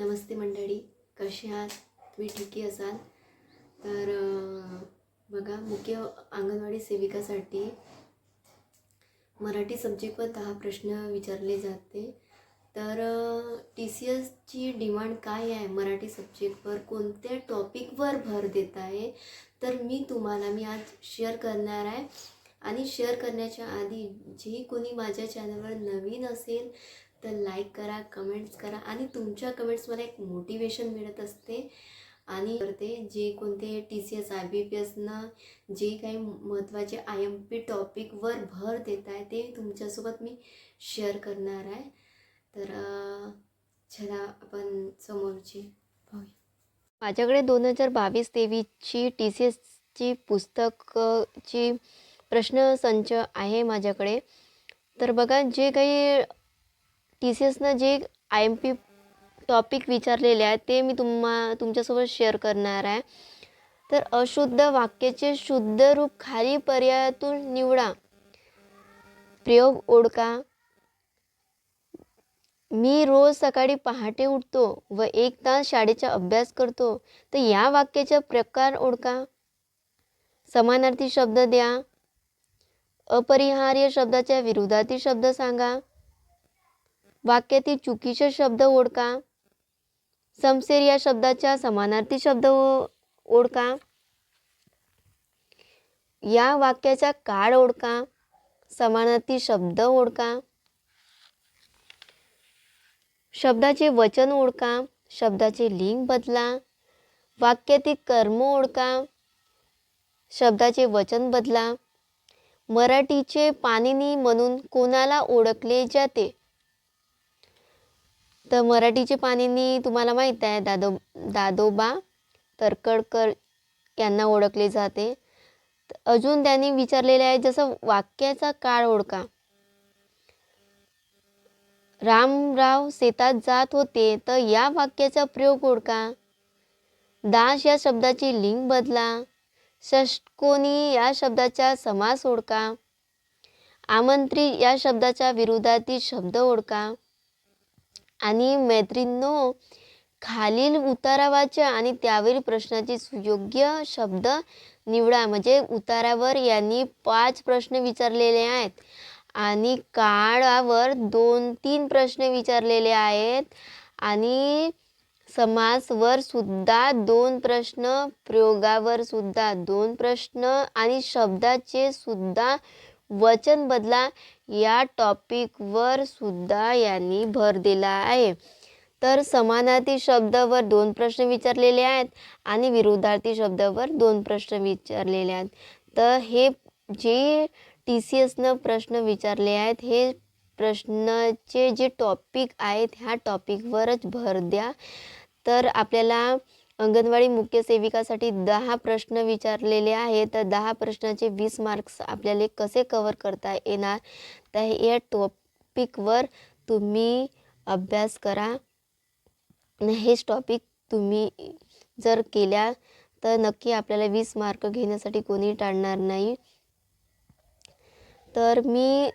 नमस्ते मंडळी कसे आहात? तुम्ही ठीकी असाल? तर बघा मुख्य अंगणवाडी सेविकासाठी मराठी सब्जेक्टवर दहा प्रश्न विचारले जाते. तर टी सी एसची डिमांड काय आहे? मराठी सब्जेक्टवर कोणत्या टॉपिकवर भर देत आहे? तर मी तुम्हाला मी आज शेअर करणार आहे. आणि शेअर करण्याच्या आधी जे कोणी माझ्या चॅनलवर नवीन असेल तर लाईक करा कमेंट्स करा आणि तुमच्या कमेंट्स मला एक मोटिवेशन मिळत असते. आणि करते जे कोणते T C S I B P एसनं जे काही महत्त्वाचे आय एम पी टॉपिकवर भर देत आहे ते तुमच्यासोबत मी शेअर करणार आहे. तर चला आपण समोरची पाहूया. माझ्याकडे दोन हजार बावीस तेवीसची टी सी एसची पुस्तकची प्रश्नसंच आहे माझ्याकडे. तर बघा जे काही टी सी एसनं जे आय एम पी टॉपिक विचारलेले आहे ते मी तुम्हा तुमच्यासोबत शेअर करणार आहे. तर अशुद्ध वाक्याचे शुद्ध रूप खाली पर्यायातून निवडा. प्रयोग ओळखा. मी रोज सकाळी पहाटे उठतो व एक तास शाळेचा अभ्यास करतो तर या वाक्याचा प्रकार ओळखा. समानार्थी शब्द द्या. अपरिहार्य शब्दाच्या विरोधातील शब्द सांगा. वाक्यातील चुकीचे शब्द ओळखा. समसेर या शब्दाच्या समानार्थी शब्द ओळखा. या वाक्याचा काळ ओळखा. समानार्थी शब्द ओळखा. शब्दाचे वचन ओळखा. शब्दाचे लिंग बदला. वाक्यातील कर्म ओळखा. शब्दाचे वचन बदला. मराठीचे पाणिनी म्हणून कोणाला ओळखले जाते? तर मराठीचे पाणिनी तुम्हाला माहीत आहे दादो दादोबा तरकडकर यांना ओळखले जाते. अजून त्यांनी विचारलेले आहे जसं वाक्याचा काळ ओळखा. रामराव शेतात जात होते तर या वाक्याचा प्रयोग ओळखा. दास या शब्दाची लिंग बदला. षष्टकोनी या शब्दाचा समास ओळखा. आमंत्री या शब्दाच्या विरोधातील शब्द ओळखा. आणि मैत्रिणींनो खालील उतारावाच्या आणि त्यावरील प्रश्नाचे सुयोग्य शब्द निवडा. म्हणजे उतारावर यांनी पाच प्रश्न विचारलेले आहेत आणि काळावर दोन तीन प्रश्न विचारलेले आहेत आणि समासवर सुद्धा दोन प्रश्न प्रयोगावर सुद्धा दोन प्रश्न आणि शब्दाचे सुद्धा वचन बदला. या टॉपिकवर सुद्धा यांनी भर दिला आहे. तर समानार्थी शब्दावर दोन प्रश्न विचारलेले आहेत आणि विरोधार्थी शब्दावर दोन प्रश्न विचारलेले आहेत. तर हे जे टी सी एसनं प्रश्न विचारले आहेत हे प्रश्नाचे जे टॉपिक आहेत ह्या टॉपिकवरच भर द्या. तर आपल्याला अंगणवाडी मुख्य सेविकासाठी दहा प्रश्न विचारलेले आहेत. तर दहा प्रश्नाचे वीस मार्क्स आपल्याला कसे कवर करता येणार? तर या टॉपिकवर तुम्ही अभ्यास करा. हेच टॉपिक तुम्ही जर केल्या तर नक्की आपल्याला वीस मार्क घेण्यासाठी कोणी टाळणार नाही. तर मी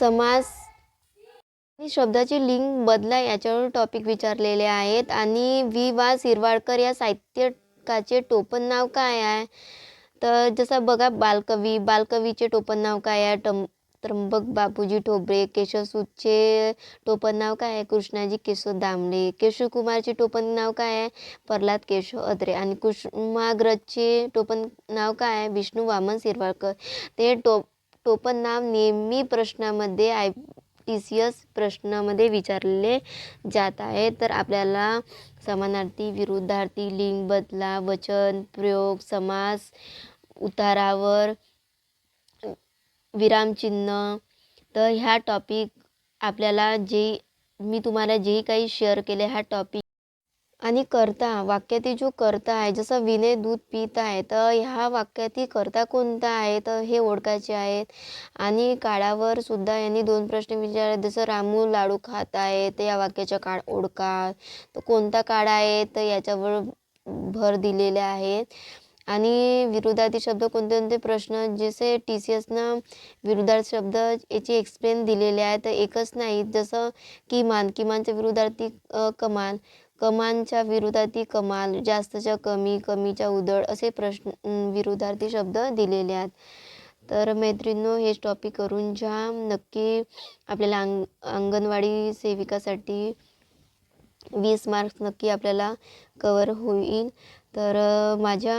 समाज मी शब्दाची लिंक बदला याच्यावर टॉपिक विचारलेले आहेत. आणि वि वा शिरवाडकर या साहित्यकाचे टोपण नाव काय आहे? तर जसं बघा बालकवी बालकवीचे टोपण नाव काय आहे? टम त्र्यंबक बापूजी ठोबरे केशवसूतचे टोपण नाव काय आहे? कृष्णाजी केशव दामले केशवकुमारचे टोपण नाव काय आहे? प्रल्हाद केशव अद्रे आणि कुष्माग्रजचे टोपण नाव काय आहे? विष्णू वामन शिरवाडकर. ते टोप टोपण नाव नेहमी प्रश्नामध्ये आय टी सी एस प्रश्नामध्ये विचारले जात आहे. तर आपल्याला समानार्थी विरुद्धार्थी लिंग बदला वचन प्रयोग समास उतारावर विरामचिन्ह तर ह्या टॉपिक आपल्याला जे मी तुम्हाला जे काही शेअर केले ह्या टॉपिक आणि कर्ता वाक्यातील जो कर्ता आहे जसं विनय दूध पित आहे तर ह्या वाक्यातील कर्ता कोणता आहे? तर हे ओळखायचे आहेत. आणि काळावर सुद्धा यांनी दोन प्रश्न विचारले. जसं रामू लाडू खात आहे तर या वाक्याचा काळ ओळखा. तर कोणता काळ आहे? तर याच्यावर भर दिलेले आहेत आणि विरोधार्थी शब्द कोणते कोणते प्रश्न? जसे टी सी एसनं विरोधार्थी शब्द याचे एक्सप्लेन दिलेले आहे तर एकच नाही. जसं किमान किमानच्या विरोधार्थी कमान कमानच्या विरोधार्थी कमाल जास्तच्या कमी कमीच्या उधळ असे प्रश्न विरोधार्थी शब्द दिलेले आहेत. तर मैत्रिणींनो हेच टॉपिक करून घ्या नक्की आपल्याला अंग अंगणवाडी सेविकासाठी वीस मार्क्स नक्की आपल्याला कवर होईल. तर माझ्या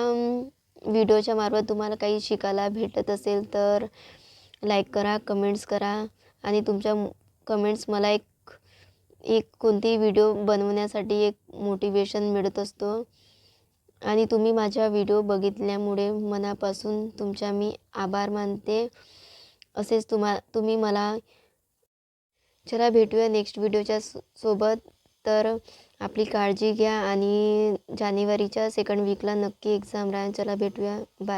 व्हिडिओच्या मार्फत तुम्हाला काही शिकायला भेटत असेल तर लाईक करा कमेंट्स करा आणि तुमच्या कमेंट्स मला एक एक कोणतेही व्हिडिओ बनवण्यासाठी एक मोटिवेशन मिळत असतो. आणि तुम्ही माझ्या व्हिडिओ बघितल्यामुळे मनापासून तुमच्या मी आभार मानते. असेच तुम्हा तुम्ही मला चला भेटूया नेक्स्ट व्हिडिओच्या सोबत. तर आपली काळजी घ्या आणि जानेवारीच्या सेकंड वीकला नक्की एक्झाम राहा. चला भेटूया. बाय